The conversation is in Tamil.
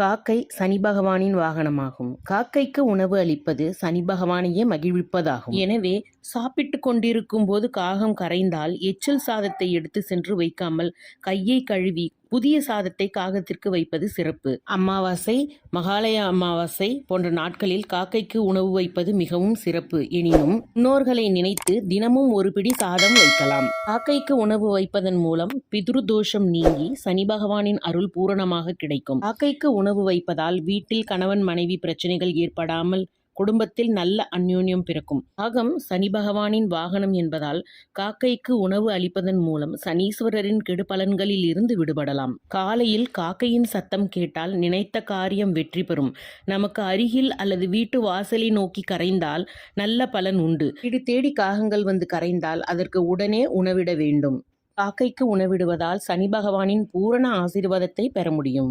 காக்கை சனி பகவானின் வாகனமாகும். காக்கைக்கு உணவு அளிப்பது சனி பகவானையே மகிழ்விப்பதாகும். எனவே சாப்பிட்டு கொண்டிருக்கும் போது காகம் கரைந்தால் எச்சில் சாதத்தை எடுத்து சென்று வைக்காமல் கையை கழுவி புதிய சாதத்தை காகத்திற்கு வைப்பது சிறப்பு. அமாவாசை மகாலய அமாவாசை போன்ற நாட்களில் காக்கைக்கு உணவு வைப்பது மிகவும் சிறப்பு. எனினும் முன்னோர்களை நினைத்து தினமும் ஒரு பிடி சாதம் வைக்கலாம். காக்கைக்கு உணவு வைப்பதன் மூலம் பிதுரு தோஷம் நீங்கி சனி பகவானின் அருள் பூரணமாக கிடைக்கும். காக்கைக்கு உணவு வைப்பதால் வீட்டில் கணவன் மனைவி பிரச்சனைகள் ஏற்படாமல் குடும்பத்தில் நல்ல அந்யோன்யம் பிறக்கும். காகம் சனி பகவானின் வாகனம் என்பதால் காக்கைக்கு உணவு அளிப்பதன் மூலம் சனீஸ்வரரின் கெடுபலன்களில் இருந்து விடுபடலாம். காலையில் காக்கையின் சத்தம் கேட்டால் நினைத்த காரியம் வெற்றி பெறும். நமக்கு அருகில் அல்லது வீட்டு வாசலை நோக்கி கரைந்தால் நல்ல பலன் உண்டு. வீடு தேடி காகங்கள் வந்து கரைந்தால் அதற்கு உடனே உணவிட வேண்டும். காக்கைக்கு உணவிடுவதால் சனி பகவானின் பூரண ஆசீர்வாதத்தை பெற முடியும்.